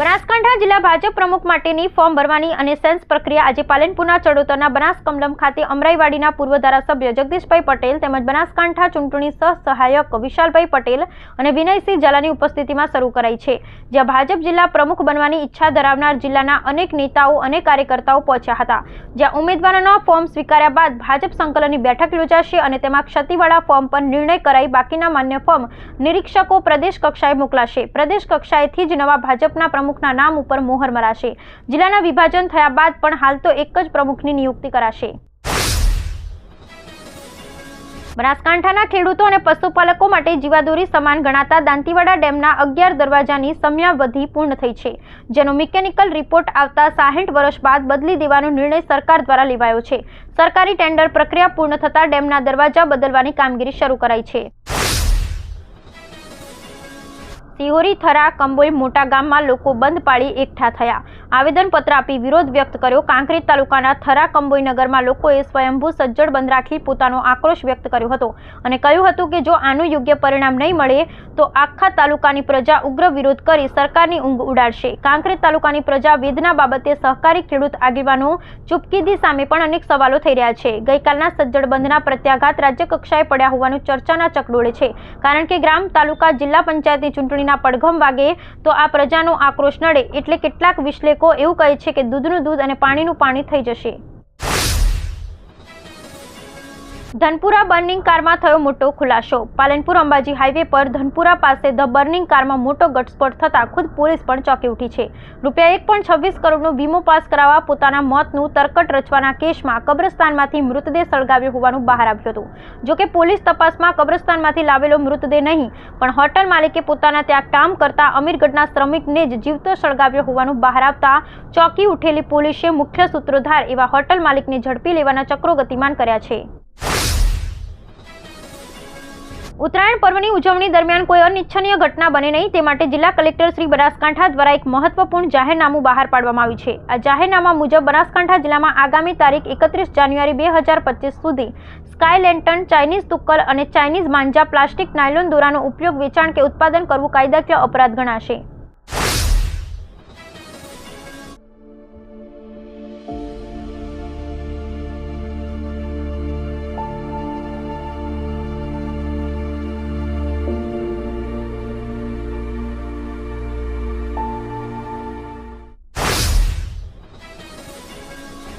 બનાસકાંઠા જિલ્લા ભાજપ પ્રમુખ માટેની ફોર્મ ભરવાની અને સેન્સ પ્રક્રિયા આજે પાલનપુરના ચડોતરના બનાસ કમલમ ખાતે અમરાઈવાડીના પૂર્વ ધારાસભ્ય જગદીશભાઈ પટેલ તેમજ બનાસકાંઠા ચૂંટણી સહ સહાયક વિશાલભાઈ પટેલ અને વિનયસિંહ ઝાલાની ઉપસ્થિતિમાં શરૂ કરાઈ છે, જ્યાં ભાજપ જિલ્લા પ્રમુખ બનવાની ઈચ્છા ધરાવનાર જિલ્લાના અનેક નેતાઓ અને કાર્યકર્તાઓ પહોંચ્યા હતા, જ્યાં ઉમેદવારોના ફોર્મ સ્વીકાર્યા બાદ ભાજપ સંકલનની બેઠક યોજાશે અને તેમાં ક્ષતિવાળા ફોર્મ પર નિર્ણય કરાઈ બાકીના માન્ય ફોર્મ નિરીક્ષકો પ્રદેશ કક્ષાએ મોકલાશે, પ્રદેશ કક્ષાએથી જ નવા ભાજપના પ્રમુખના નામ ઉપર મોહર મરાશે. જિલ્લાના વિભાજન થયા બાદ પણ હાલ તો એક જ પ્રમુખની નિયુક્તિ કરાશે. બનાસકાંઠાના ખેડૂતો અને પશુપાલકો માટે જીવાદોરી સમાન ગણાતા દાંતીવાડા ડેમના અગિયાર દરવાજાની સમયાવધિ પૂર્ણ થઈ છે, જેનો મિકેનિકલ રિપોર્ટ આવતા સાહીઠ વર્ષ બાદ બદલી દેવાનો નિર્ણય સરકાર દ્વારા લેવાયો છે. સરકારી ટેન્ડર પ્રક્રિયા પૂર્ણ થતાં ડેમના દરવાજા બદલવાની કામગીરી શરૂ કરાઈ છે. સિહોરી થરા કંબોઈ મોટા ગામમાં લોકો બંધ પાળી એકઠા થયા. આવેદનપત્ર આપી વિરોધ વ્યક્ત કર્યો. કાંકરેજ તાલુકાના થરા કંબોઈ નગરમાં લોકોએ સ્વયંભૂ સજ્જડ બંધ રાખી પોતાનો આક્રોશ વ્યક્ત કર્યો હતો અને કહ્યું હતું કે જો આનું યોગ્ય પરિણામ નહીં મળે, તો આખા તાલુકાની પ્રજા ઉગ્ર વિરોધ કરી સરકારની ઊંઘ ઉડાડશે. કાંકરેજ તાલુકાની પ્રજા વેદના બાબતે સહકારી ખેડૂત આગેવાનો ચૂપકીદી સામે પણ અનેક સવાલો થઈ રહ્યા છે. ગઈકાલના સજ્જડ બંધના પ્રત્યાઘાત રાજ્ય કક્ષાએ પડ્યા હોવાનું ચર્ચાના ચકડોળે છે. કારણ કે ગ્રામ, તાલુકા, જિલ્લા પંચાયતની ચૂંટણીના પડઘમ વાગે તો આ પ્રજાનો આક્રોશ નડે એટલે કેટલાક વિશ્લેષકો એવું કહે છે કે દૂધનું દૂધ અને પાણીનું પાણી થઈ જશે. ધનપુરા બર્નિંગ કારમાં થયો મોટો ખુલાસો. પાલનપુર અંબાજી હાઈવે પર ધનપુરા પાસે ધ બર્નિંગ કારમાં મોટો ઘટસ્ફોટ થતાં ખુદ પોલીસ પણ ચોંકી ઉઠી છે. રૂપિયા એક પોઈન્ટ છવ્વીસ કરોડનો વીમો પાસ કરાવવા પોતાના મોતનું તરકટ રચવાના કેસમાં કબ્રસ્તાનમાંથી મૃતદેહ સળગાવ્યો હોવાનું બહાર આવ્યું હતું. જોકે પોલીસ તપાસમાં કબ્રસ્તાનમાંથી લાવેલો મૃતદેહ નહીં, પણ હોટલ માલિકે પોતાના ત્યાં કામ કરતા અમીરગઢના શ્રમિકને જ જીવતો સળગાવ્યો હોવાનું બહાર આવતા ચોંકી ઉઠેલી પોલીસે મુખ્ય સૂત્રધાર એવા હોટલ માલિકને ઝડપી લેવાના ચક્રો ગતિમાન કર્યા છે. ઉત્તરાયણ પર્વની ઉજવણી દરમિયાન કોઈ અનિચ્છનીય ઘટના બને નહીં. તે માટે જિલ્લા કલેક્ટર શ્રી બનાસકાંઠા દ્વારા એક મહત્વપૂર્ણ જાહેરનામું બહાર પાડવામાં આવ્યું છે. આ જાહેરનામા મુજબ બનાસકાંઠા જિલ્લામાં આગામી તારીખ એકત્રીસ જાન્યુઆરી બે હજાર પચીસ સુધી સ્કાય લેન્ટર્ન, ચાઇનીઝ તુક્કલ અને ચાઇનીઝ માંજા પ્લાસ્ટિક નાયલોન દોરાનો ઉપયોગ વેચાણ કે ઉત્પાદન કરવું કાયદાકીય અપરાધ ગણાશે.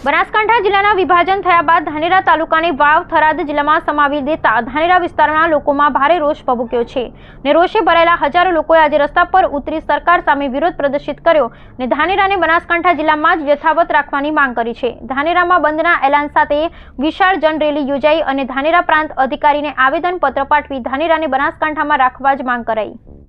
બનાસકાંઠા જિલ્લાના વિભાજન થયા બાદ ધાનેરા તાલુકાને વાવ થરાદ જિલ્લામાં સમાવી દેતા ધાનેરા વિસ્તારના લોકોમાં ભારે રોષ ભભૂક્યો છે ને રોષે ભરાયેલા હજારો લોકોએ આજે રસ્તા પર ઉતરી સરકાર સામે વિરોધ પ્રદર્શિત કર્યો ને ધાનેરાને બનાસકાંઠા જિલ્લામાં જ યથાવત રાખવાની માંગ કરી છે. ધાનેરામાં બંધના એલાન સાથે વિશાળ જનરેલી યોજાઈ અને ધાનેરા પ્રાંત અધિકારીને આવેદનપત્ર પાઠવી ધાનેરાને બનાસકાંઠામાં રાખવા જ માંગ કરાઈ.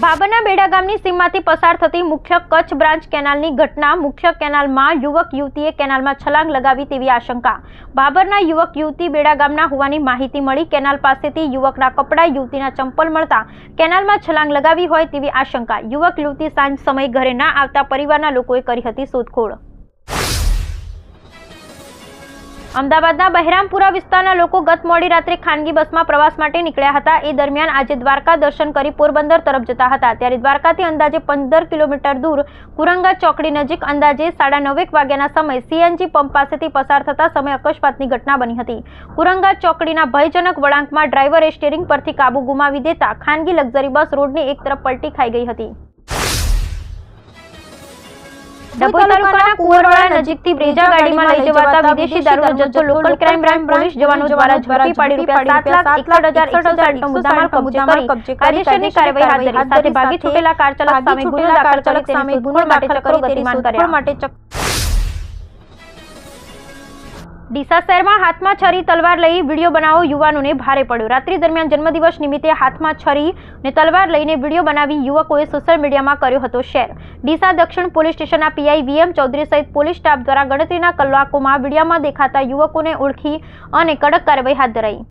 ભાબરના બેડા ગામની સીમમાંથી પસાર થતી મુખ્ય કચ્છ બ્રાન્ચ કેનાલની ઘટના મુખ્ય કેનાલમાં યુવક યુવતીએ કેનાલમાં છલાંગ લગાવી તેવી આશંકા. બાબરના યુવક યુવતી બેડા ગામના હોવાની માહિતી મળી કેનાલ પાસેથી યુવકના કપડાં યુવતીના ચંપલ મળતા કેનાલમાં છલાંગ લગાવી હોય તેવી આશંકા. યુવક યુવતી સાંજ સમયે ઘરે ના આવતા પરિવારના લોકોએ કરી હતી શોધખોળ. અમદાવાદના બહેરામપુરા વિસ્તારના લોકો ગત મોડી રાત્રે ખાનગી બસમાં પ્રવાસ માટે નીકળ્યા હતા. એ દરમિયાન આજે દ્વારકા દર્શન કરી પોરબંદર તરફ જતા હતા. ત્યારે દ્વારકાથી અંદાજે પંદર કિલોમીટર દૂર કુરંગા ચોકડી નજીક અંદાજે સાડા નવેક વાગ્યાના સમયે સીએનજી પંપ પાસેથી પસાર થતા સમય અકસ્માતની ઘટના બની હતી. કુરંગા ચોકડીના ભયજનક વળાંકમાં ડ્રાઈવરે સ્ટેરિંગ પરથી કાબુ ગુમાવી દેતા ખાનગી લક્ઝરી બસ રોડની એક તરફ પલટી ખાઈ ગઈ હતી. ડભોઈ તાલુકાના કુંવરવાડા નજીકથી બ્રેજા ગાડીમાં લઈ જવાતા વિદેશી દારૂનો જથ્થો લોકલ ક્રાઇમ બ્રાન્ચ પોલીસ જવાનો દ્વારા ઝડપી પાડી રૂપિયા સાત લાખ એકસઠ હજાર એકસઠ સાઠનો મુદ્દામાલ કબજે કરી કાયદેસરની કાર્યવાહી હાથ ધરી સાથે ભાગી છૂટેલા કાર ચાલક સામે ગુનો દાખલ કરી સામે ગુનો માટે ચક્રો ગતિમાન કર્યા. માટે ડીસા શહેરમાં હાથમાં છરી, તલવાર લઈ વીડિયો બનાવો યુવાનોને ભારે પડ્યો. રાત્રિ દરમિયાન જન્મદિવસ નિમિત્તે હાથમાં છરી ને તલવાર લઈને વીડિયો બનાવી યુવકોએ સોશિયલ મીડિયામાં કર્યો હતો શેર ડીસા દક્ષિણ પોલીસ સ્ટેશનના પીઆઈ વીએમ ચૌધરી સહિત પોલીસ સ્ટાફ દ્વારા ગણતરીના કલાકોમાં વિડીયોમાં દેખાતા યુવકોને ઓળખી અને કડક કાર્યવાહી હાથ ધરાઈ.